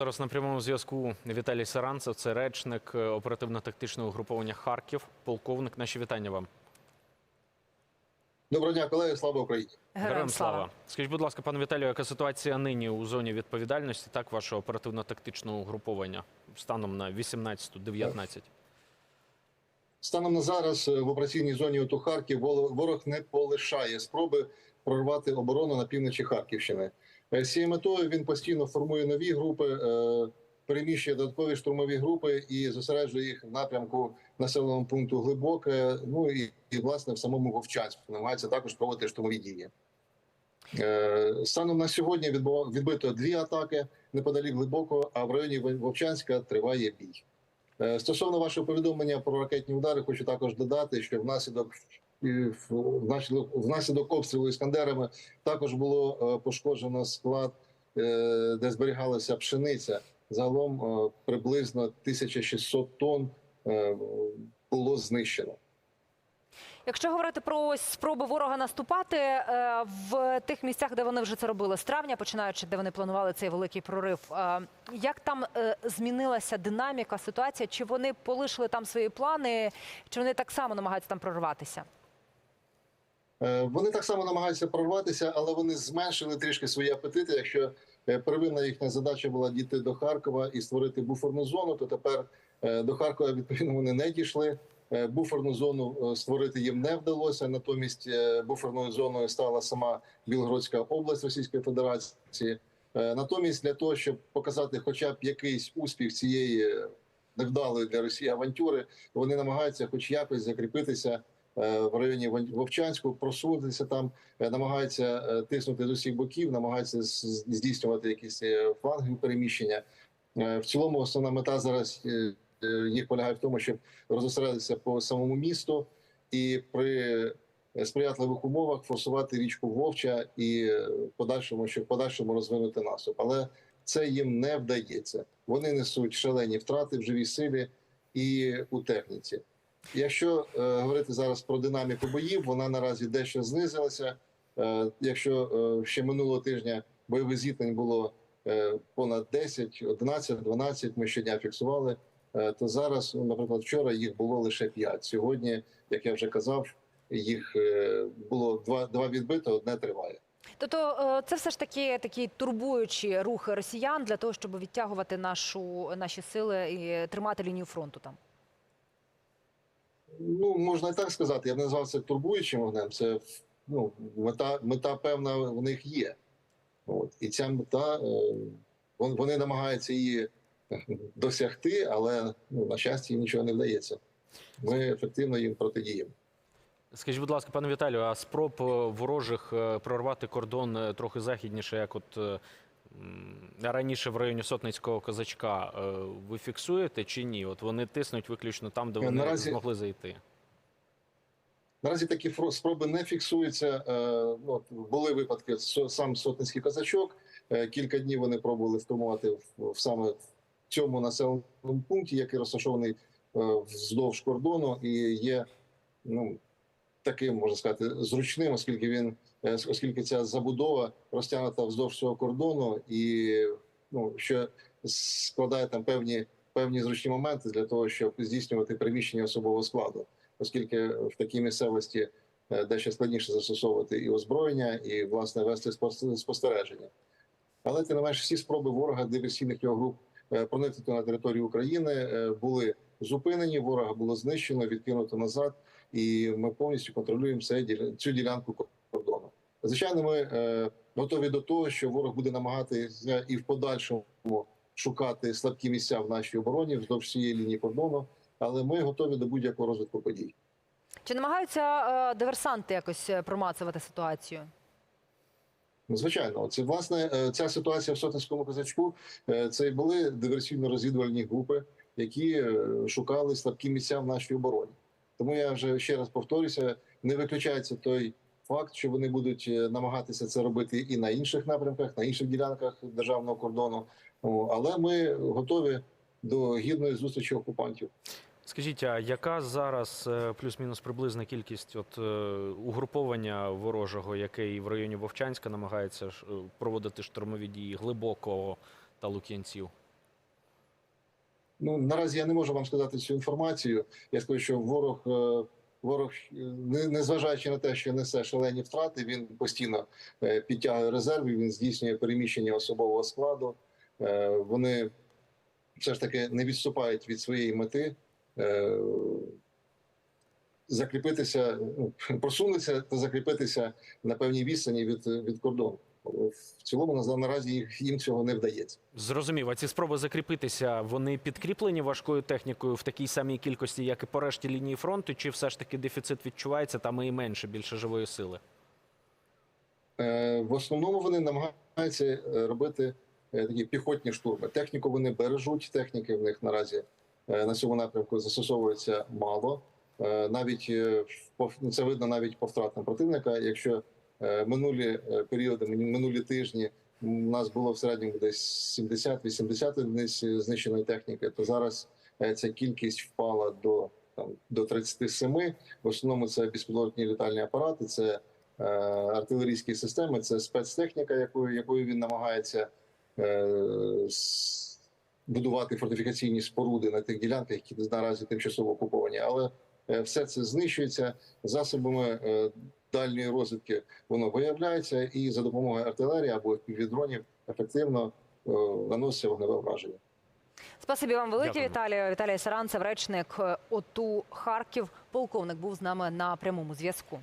Зараз на прямому зв'язку Віталій Саранцев, це речник е, оперативно-тактичного угруповання Харків. Полковник, наші вітання вам. Доброго дня, колеги. Слава Україні. Героям слава. Скажіть, будь ласка, пане Віталію, яка ситуація нині у зоні відповідальності, так вашого оперативно-тактичного угруповання станом на 18-19? Станом на зараз е, в операційній зоні ОТУ Харків ворог не полишає спроби прорвати оборону на півночі Харківщини. З цією метою він постійно формує нові групи, е, переміщує додаткові штурмові групи і зосереджує їх в напрямку населеного пункту Глибоке. Ну і, і власне в самому Вовчанську намагається також проводити штурмові дії. Е, Станом на сьогодні відбито дві атаки неподалік глибоко, а в районі Вовчанська триває бій. Е, Стосовно вашого повідомлення про ракетні удари, хочу також додати, що внаслідок внаслідок, обстрілу іскандерами також було е, пошкоджено склад, е, де зберігалася пшениця. Загалом е, приблизно 1600 тонн було знищено. Якщо говорити про ось спроби ворога наступати в тих місцях, де вони вже це робили з травня, починаючи, де вони планували цей великий прорив, як там змінилася динаміка, ситуація? Чи вони полишили там свої плани, чи вони так само намагаються там прорватися? Е, Вони так само намагаються прорватися, але вони зменшили трішки свої апетити. Якщо е, первинна їхня задача була дійти до Харкова і створити буферну зону, то тепер е, до Харкова відповідно вони не дійшли. Буферну зону створити їм не вдалося. Натомість буферною зоною стала сама Білгородська область Російської Федерації. Натомість, для того, щоб показати хоча б якийсь успіх цієї невдалої для Росії авантюри, вони намагаються, хоч якось, закріпитися в районі Вовчанську, просунутися там, е, намагаються е, тиснути з усіх боків, намагаються здійснювати якісь е, флангові переміщення. Е, В цілому, основна мета зараз е, е, їх полягає в тому, щоб розосередитися по самому місту і при сприятливих умовах форсувати річку Вовча і е, подальшому, щоб подальшому розвинути наступ. Але це їм не вдається. Вони несуть шалені втрати в живій силі і у техніці. Якщо е, говорити зараз про динаміку боїв, вона наразі дещо знизилася. Е, якщо е, ще минулого тижня бойових зіткнень було е, понад 10, 11, 12, ми щодня фіксували, е, то зараз, наприклад, вчора їх було лише 5. Сьогодні, як я вже казав, їх е, було два, два відбито, одне триває. Тобто е, це все ж таки такі турбуючі рухи росіян для того, щоб відтягувати нашу наші сили і тримати лінію фронту там. Ну, можна і так сказати. Я б назвав це турбуючим вогнем. Це ну, мета, мета певна в них є. От. І ця мета, е, вони намагаються її досягти, але ну, на щастя їм нічого не вдається. Ми ефективно їм протидіємо. Скажіть, будь ласка, пане Віталію, а спроб е, ворожих е, прорвати кордон трохи західніше, як от раніше в районі Сотницького козачка, е, ви фіксуєте чи ні? От вони тиснуть виключно там, де Е, вони наразі- змогли зайти. Наразі такі спроби не фіксуються. Е, ну, от були випадки сам сотницький козачок. Кілька днів вони пробували штурмувати в, в саме в цьому населеному пункті, який розташований вздовж кордону, і є ну таким можна сказати зручним, оскільки він е, оскільки ця забудова розтягнута вздовж цього кордону, і ну що складає там певні певні зручні моменти для того, щоб здійснювати приміщення особового складу оскільки в такій місцевості е, дещо складніше застосовувати і озброєння, і власне вести спостереження. Але тим не менш, всі спроби ворога диверсійних його груп е, проникнути на територію України були зупинені. Ворога було знищено, відкинуто назад, і ми повністю контролюємо діля- цю ділянку кордону. Звичайно, ми е, готові до того, що ворог буде намагатися і в подальшому шукати слабкі місця в нашій обороні вздовж всієї лінії кордону але ми готові до будь-якого розвитку подій. Чи намагаються е, диверсанти якось е, промацувати ситуацію? Ну, Звичайно, це власне е, ця ситуація в сотенському козачку. е, Це і були диверсійно-розвідувальні групи, які шукали слабкі місця в нашій обороні. Тому я вже ще раз повторюся: не виключається той факт, що вони будуть е, намагатися це робити і на інших напрямках, на інших ділянках державного кордону. Але ми готові до гідної зустрічі окупантів. Скажіть, а яка зараз е, плюс-мінус приблизна кількість от е, угруповання ворожого, яке і в районі Вовчанська намагається проводити штурмові дії глибокого та Лук'янців? Ну наразі я не можу вам сказати цю інформацію. Я скажу, що ворог, е, ворог, е, не- незважаючи на те, що несе шалені втрати, він постійно е, підтягує резерви. Він здійснює переміщення особового складу. Вони все ж таки не відступають від своєї мети. Закріпитися, ну, просунутися та закріпитися на певній відстані від, від кордону. В цілому на- наразі їх- їм цього не вдається. Зрозумів, а ці спроби закріпитися, вони підкріплені важкою технікою в такій самій кількості, як і по решті лінії фронту, чи все ж таки дефіцит відчувається там і менше, більше живої сили? Е, В основному вони намагаються е, робити е, такі піхотні штурми. Техніку вони бережуть. Техніки в них наразі на цьому напрямку застосовується мало. Навіть це видно навіть по втратам противника. Якщо минулі е, періоди, мин- минулі тижні у нас було в середньому десь 70-80 одиниць е, знищеної техніки, то зараз е, ця кількість впала до там до 37. В основному це безпілотні літальні апарати. Це е, артилерійські системи, це спецтехніка, якою, якою він намагається е, будувати фортифікаційні споруди на тих ділянках, які наразі тимчасово окуповані. Але е, все це знищується засобами е, дальньої розвідки. Воно виявляється, і за допомогою артилерії або дронів ефективно е, наноситься вогневе враження. Спасибі вам велике. Віталію. Віталій Саранцев, речник е, ОТУ Харків. Полковник був з нами на прямому зв'язку.